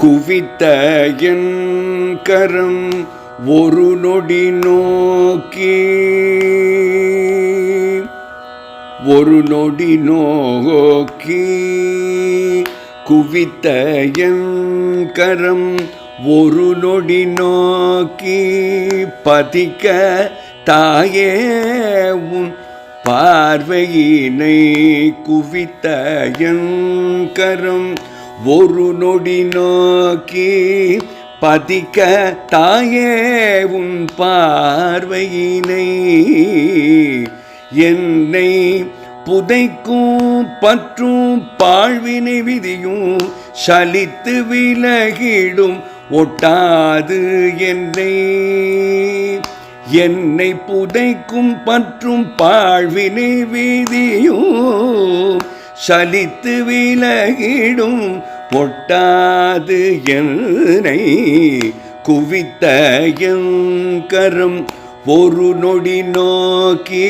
குவித்த என் கரம் ஒரு நொடி நோக்கி. ஒரு நொடி நோக்கி. குவித்த என் கரம் ஒரு நொடி நோக்கி. பதிக்க தாயே உன் பார்வையினை குவித்த என் கரம் ஒரு நொடி நோக்கி பதிக்க தாயே உன் பார்வையினை. என்னை புதைக்கும் பற்றும் பாழ்வினை விதியும் சலித்து விலகிடும் ஒட்டாது என்னை. என்னை புதைக்கும் பற்றும் பாழ்வினை விதியும் சலித்து விலகிடும் பொட்டாது என்னை குவித்த எங்கரும் ஒரு நொடி நோக்கி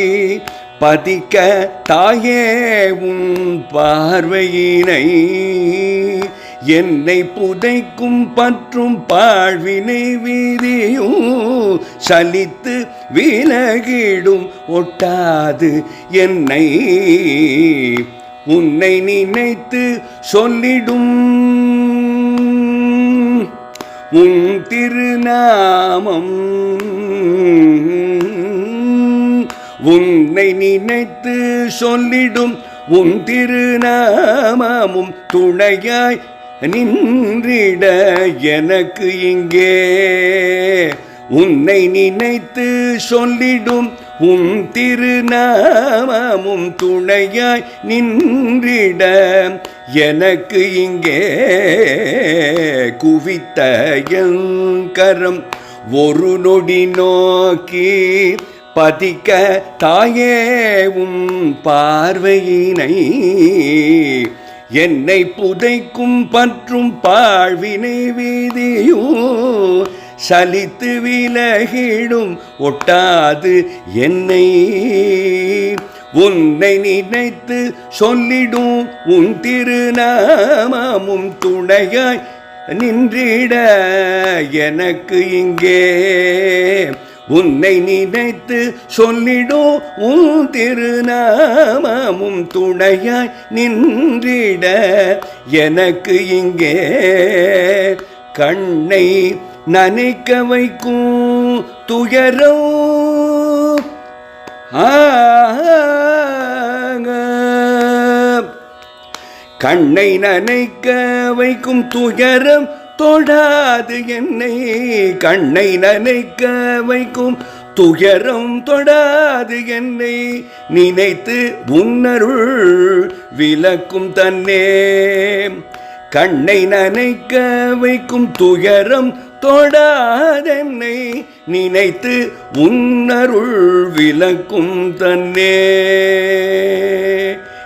பதிக்க தாயே உன் பார்வையினை. என்னை புதைக்கும் பற்றும் பாழ்வினை வீதியும் சலித்து விலகிடும் ஒட்டாது என்னை உன்னை நினைத்து சொல்லிடும். உன் திருநாமம். உன்னை நினைத்து சொல்லிடும். உன் திருநாமமும் துணையாய் நின்றிட எனக்கு இங்கே. உன்னை நினைத்து சொல்லிடும். உம் திருநாமமும் துணையாய் நின்றிட எனக்கு இங்கே குவித்த எங்கரம். ஒரு நொடி நோக்கி பதிக்க தாயேவும் பார்வையினை என்னை புதைக்கும் பற்றும் பாழ்வினை வீதியும் சலித்து விலகிடும் ஒட்டாது என்னை. உன்னை நினைத்து சொல்லிடும் உன் திருநாமமும் துணையாய் நின்றிட எனக்கு இங்கே. உன்னை நினைத்து சொல்லிடும் உன் திருநாமமும் துணையாய் நின்றிட எனக்கு இங்கே. கண்ணை நனைக்க வைக்கும் துயரோ. கண்ணை நனைக்க வைக்கும் துயரம் தொடாது என்னை. கண்ணை நனைக்க வைக்கும் துயரம் தொடாது என்னை. நினைத்து உன்னருள் விளக்கும் தன்னே. கண்ணை நனைக்க வைக்கும் துயரம் தொடாதென்னை நினைத்து உன்னருள் விளக்கும் தன்னே.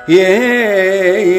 ஏ